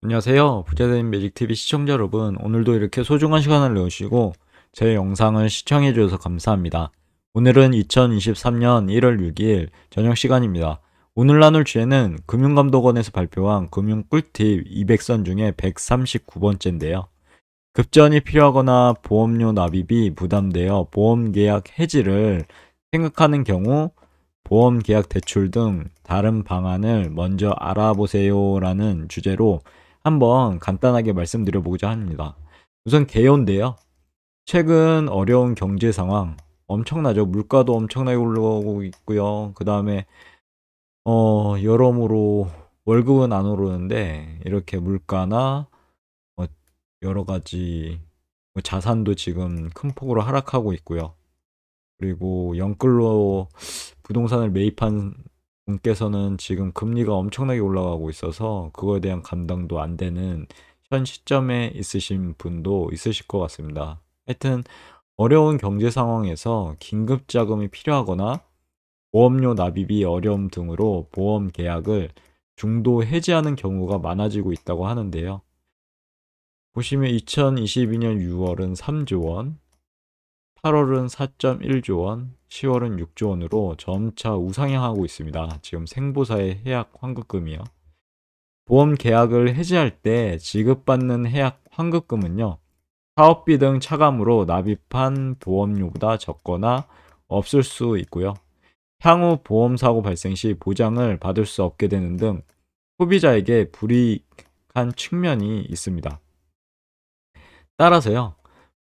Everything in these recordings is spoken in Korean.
안녕하세요. 부자된 매직TV 시청자 여러분. 오늘도 이렇게 소중한 시간을 내주시고 제 영상을 시청해 주셔서 감사합니다. 오늘은 2023년 1월 6일 저녁 시간입니다. 오늘 나눌 주제는 금융감독원에서 발표한 금융 꿀팁 200선 중에 139번째인데요. 급전이 필요하거나 보험료 납입이 부담되어 보험 계약 해지를 생각하는 경우 보험 계약 대출 등 다른 방안을 먼저 알아보세요라는 주제로 한번 간단하게 말씀드려보고자 합니다. 우선 개요인데요. 최근 어려운 경제 상황 엄청나죠. 물가도 엄청나게 올라가고 있고요. 그 다음에 어 여러모로 월급은 안 오르는데 이렇게 물가나 뭐 여러 가지 뭐 자산도 지금 큰 폭으로 하락하고 있고요. 그리고 영끌로 부동산을 매입한 분께서는 지금 금리가 엄청나게 올라가고 있어서 그거에 대한 감당도 안 되는 현 시점에 있으신 분도 있으실 것 같습니다. 하여튼 어려운 경제 상황에서 긴급 자금이 필요하거나 보험료 납입이 어려움 등으로 보험 계약을 중도 해지하는 경우가 많아지고 있다고 하는데요. 보시면 2022년 6월은 3조 원, 8월은 4.1조 원, 10월은 6조 원으로 점차 우상향하고 있습니다. 지금 생보사의 해약 환급금이요. 보험 계약을 해지할 때 지급받는 해약 환급금은요. 사업비 등 차감으로 납입한 보험료보다 적거나 없을 수 있고요. 향후 보험 사고 발생 시 보장을 받을 수 없게 되는 등 소비자에게 불이익한 측면이 있습니다. 따라서요.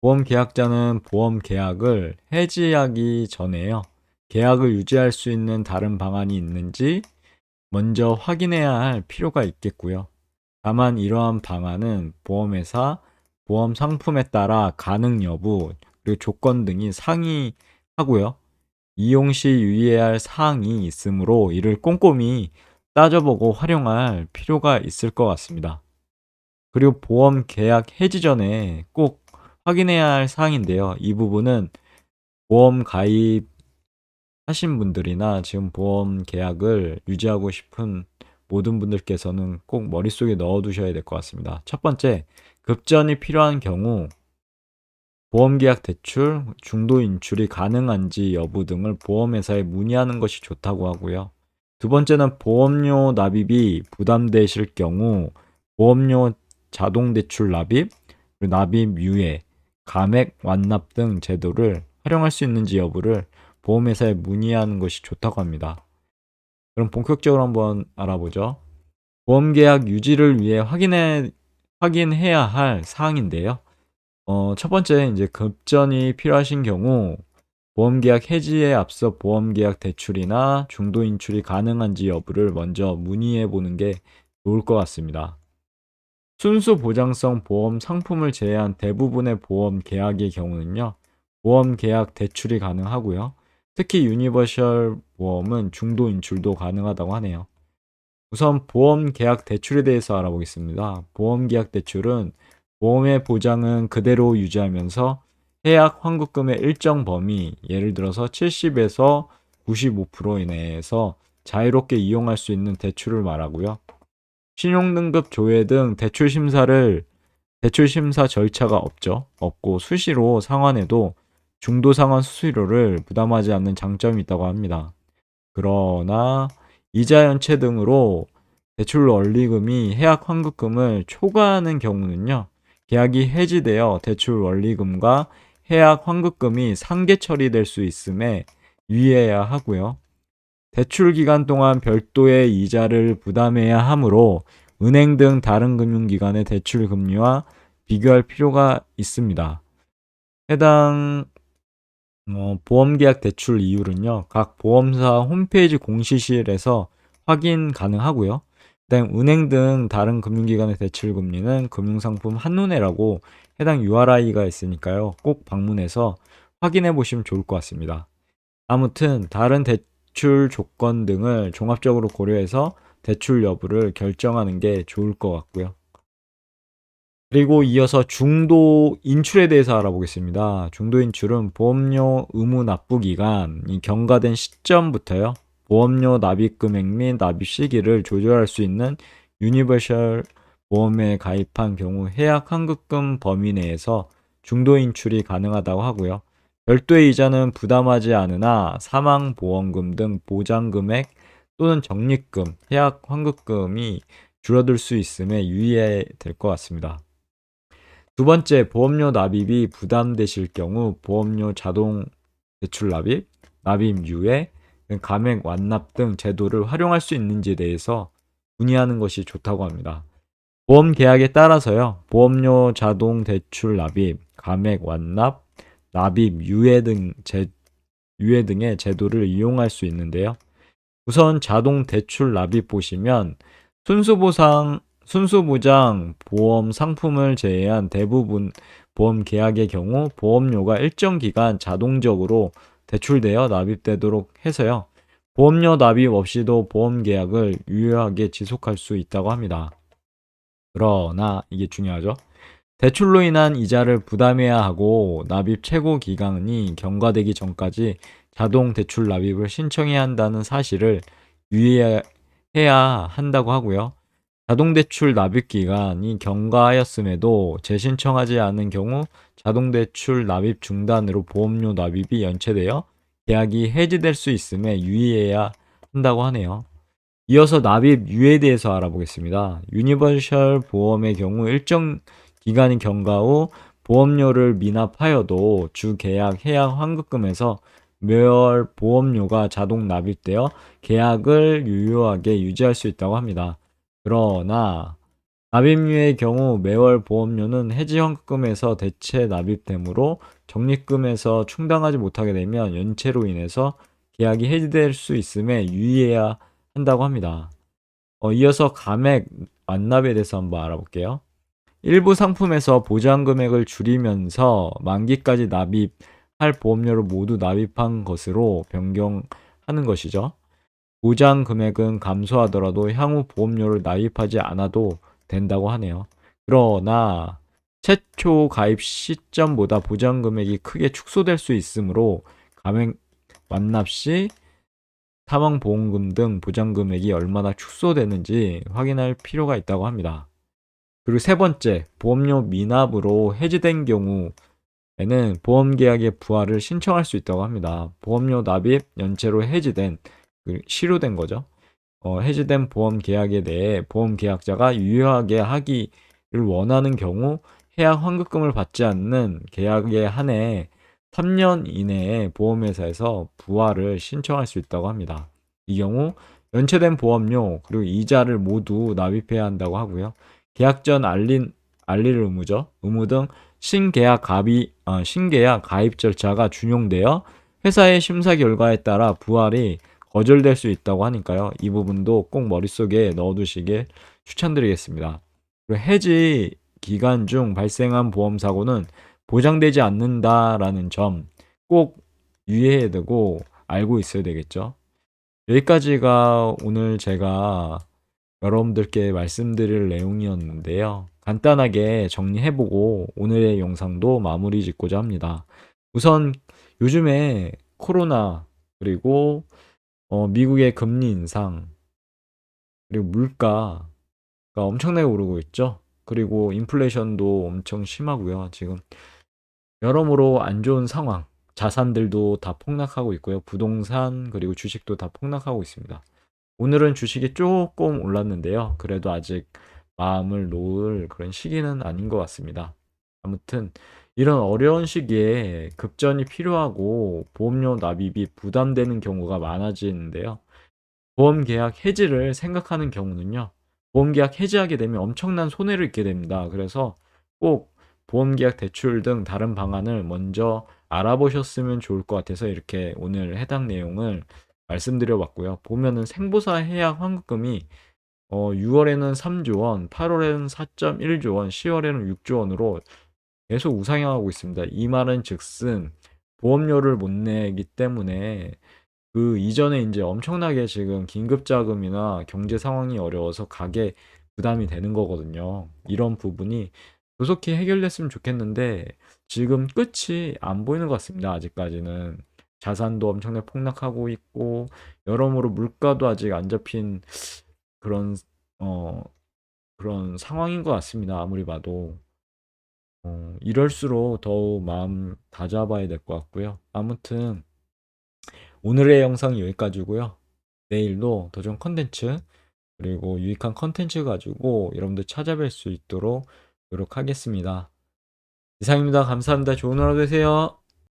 보험 계약자는 보험 계약을 해지하기 전에요. 계약을 유지할 수 있는 다른 방안이 있는지 먼저 확인해야 할 필요가 있겠고요. 다만 이러한 방안은 보험회사, 보험 상품에 따라 가능 여부, 그리고 조건 등이 상이하고요. 이용 시 유의해야 할 사항이 있으므로 이를 꼼꼼히 따져보고 활용할 필요가 있을 것 같습니다. 그리고 보험 계약 해지 전에 꼭 확인해야 할 사항인데요. 이 부분은 보험 가입 하신 분들이나 지금 보험 계약을 유지하고 싶은 모든 분들께서는 꼭 머릿속에 넣어 두셔야 될 것 같습니다. 첫 번째, 급전이 필요한 경우 보험 계약 대출, 중도 인출이 가능한지 여부 등을 보험회사에 문의하는 것이 좋다고 하고요. 두 번째는 보험료 납입이 부담되실 경우 보험료 자동 대출 납입, 납입 유예, 감액 완납 등 제도를 활용할 수 있는지 여부를 보험회사에 문의하는 것이 좋다고 합니다. 그럼 본격적으로 한번 알아보죠. 보험계약 유지를 위해 확인해, 확인해야 할 사항인데요. 어, 첫 번째, 이제 급전이 필요하신 경우, 보험계약 해지에 앞서 보험계약 대출이나 중도 인출이 가능한지 여부를 먼저 문의해 보는 게 좋을 것 같습니다. 순수 보장성 보험 상품을 제외한 대부분의 보험 계약의 경우는요, 보험 계약 대출이 가능하고요. 특히 유니버셜 보험은 중도 인출도 가능하다고 하네요. 우선 보험 계약 대출에 대해서 알아보겠습니다. 보험 계약 대출은 보험의 보장은 그대로 유지하면서 해약 환급금의 일정 범위, 예를 들어서 70에서 95% 이내에서 자유롭게 이용할 수 있는 대출을 말하고요. 신용등급 조회 등 대출 심사를 대출 심사 절차가 없죠. 없고 수시로 상환해도 중도 상환 수수료를 부담하지 않는 장점이 있다고 합니다. 그러나 이자 연체 등으로 대출 원리금이 해약 환급금을 초과하는 경우는요. 계약이 해지되어 대출 원리금과 해약 환급금이 상계 처리될 수 있음에 유의해야 하고요. 대출 기간 동안 별도의 이자를 부담해야 하므로 은행 등 다른 금융기관의 대출 금리와 비교할 필요가 있습니다. 해당 어, 보험계약 대출 이율은요, 각 보험사 홈페이지 공시실에서 확인 가능하고요. 그다음 은행 등 다른 금융기관의 대출 금리는 금융상품 한눈에라고 해당 URI가 있으니까요, 꼭 방문해서 확인해 보시면 좋을 것 같습니다. 아무튼 다른 대출 조건 등을 종합적으로 고려해서 대출 여부를 결정하는 게 좋을 것 같고요. 그리고 이어서 중도 인출에 대해서 알아보겠습니다. 중도 인출은 보험료 의무 납부 기간이 경과된 시점부터요. 보험료 납입 금액 및 납입 시기를 조절할 수 있는 유니버셜 보험에 가입한 경우 해약 환급금 범위 내에서 중도 인출이 가능하다고 하고요. 별도의 이자는 부담하지 않으나 사망 보험금 등 보장 금액 또는 적립금, 해약 환급금이 줄어들 수 있음에 유의해야 될 것 같습니다. 두 번째, 보험료 납입이 부담되실 경우 보험료 자동 대출 납입, 납입 유예, 감액 완납 등 제도를 활용할 수 있는지에 대해서 문의하는 것이 좋다고 합니다. 보험 계약에 따라서요. 보험료 자동 대출 납입, 감액 완납, 납입 유예 등 제, 유예 등의 제도를 이용할 수 있는데요. 우선 자동 대출 납입 보시면 순수보상 순수보장 보험 상품을 제외한 대부분 보험 계약의 경우 보험료가 일정 기간 자동적으로 대출되어 납입되도록 해서요. 보험료 납입 없이도 보험 계약을 유효하게 지속할 수 있다고 합니다. 그러나 이게 중요하죠. 대출로 인한 이자를 부담해야 하고 납입 최고 기간이 경과되기 전까지 자동 대출 납입을 신청해야 한다는 사실을 유의해야 한다고 하고요. 자동 대출 납입 기간이 경과하였음에도 재신청하지 않은 경우 자동 대출 납입 중단으로 보험료 납입이 연체되어 계약이 해지될 수 있음에 유의해야 한다고 하네요. 이어서 납입 유예에 대해서 알아보겠습니다. 유니버셜 보험의 경우 일정 기간이 경과 후 보험료를 미납하여도 주 계약 해약 환급금에서 매월 보험료가 자동 납입되어 계약을 유효하게 유지할 수 있다고 합니다. 그러나 납입류의 경우 매월 보험료는 해지 환급금에서 대체 납입되므로 적립금에서 충당하지 못하게 되면 연체로 인해서 계약이 해지될 수 있음에 유의해야 한다고 합니다. 어, 이어서 감액 완납에 대해서 한번 알아볼게요. 일부 상품에서 보장 금액을 줄이면서 만기까지 납입할 보험료를 모두 납입한 것으로 변경하는 것이죠. 보장 금액은 감소하더라도 향후 보험료를 납입하지 않아도 된다고 하네요. 그러나 최초 가입 시점보다 보장 금액이 크게 축소될 수 있으므로 감액 완납 시 사망 보험금 등 보장 금액이 얼마나 축소되는지 확인할 필요가 있다고 합니다. 그리고 세 번째, 보험료 미납으로 해지된 경우에는 보험 계약의 부활을 신청할 수 있다고 합니다. 보험료 납입 연체로 해지된 그 실효된 거죠. 어, 해지된 보험 계약에 대해 보험 계약자가 유효하게 하기를 원하는 경우 해약 환급금을 받지 않는 계약에 한해 3년 이내에 보험회사에서 부활을 신청할 수 있다고 합니다. 이 경우 연체된 보험료 그리고 이자를 모두 납입해야 한다고 하고요. 계약 전 알린 알릴 의무죠. 의무 등 신계약 가입 어, 신계약 가입 절차가 준용되어 회사의 심사 결과에 따라 부활이 거절될 수 있다고 하니까요. 이 부분도 꼭 머릿속에 넣어두시길 추천드리겠습니다. 해지 기간 중 발생한 보험 사고는 보장되지 않는다라는 점 꼭 유의해야 되고 알고 있어야 되겠죠. 여기까지가 오늘 제가 여러분들께 말씀드릴 내용이었는데요. 간단하게 정리해보고 오늘의 영상도 마무리 짓고자 합니다. 우선 요즘에 코로나 그리고 어, 미국의 금리 인상, 그리고 물가가 엄청나게 오르고 있죠. 그리고 인플레이션도 엄청 심하고요. 지금 여러모로 안 좋은 상황. 자산들도 다 폭락하고 있고요. 부동산 그리고 주식도 다 폭락하고 있습니다. 오늘은 주식이 조금 올랐는데요. 그래도 아직 마음을 놓을 그런 시기는 아닌 것 같습니다. 아무튼 이런 어려운 시기에 급전이 필요하고 보험료 납입이 부담되는 경우가 많아지는데요. 보험 계약 해지를 생각하는 경우는요. 보험 계약 해지하게 되면 엄청난 손해를 입게 됩니다. 그래서 꼭 보험 계약 대출 등 다른 방안을 먼저 알아보셨으면 좋을 것 같아서 이렇게 오늘 해당 내용을 말씀드려 봤고요. 보면은 생보사 해약 환급금이 어 6월에는 3조 원, 8월에는 4.1조 원, 10월에는 6조 원으로 계속 우상향하고 있습니다. 이 말은 즉슨 보험료를 못 내기 때문에 그 이전에 이제 엄청나게 지금 긴급 자금이나 경제 상황이 어려워서 가게 부담이 되는 거거든요. 이런 부분이 조속히 해결됐으면 좋겠는데 지금 끝이 안 보이는 것 같습니다. 아직까지는 자산도 엄청나게 폭락하고 있고 여러모로 물가도 아직 안 잡힌 그런 어 그런 상황인 것 같습니다. 아무리 봐도. 어, 이럴수록 더욱 마음 다잡아야 될 것 같고요. 아무튼 오늘의 영상은 여기까지고요. 내일도 더 좋은 컨텐츠 그리고 유익한 컨텐츠 가지고 여러분들 찾아뵐 수 있도록 노력하겠습니다. 이상입니다. 감사합니다. 좋은 하루 되세요.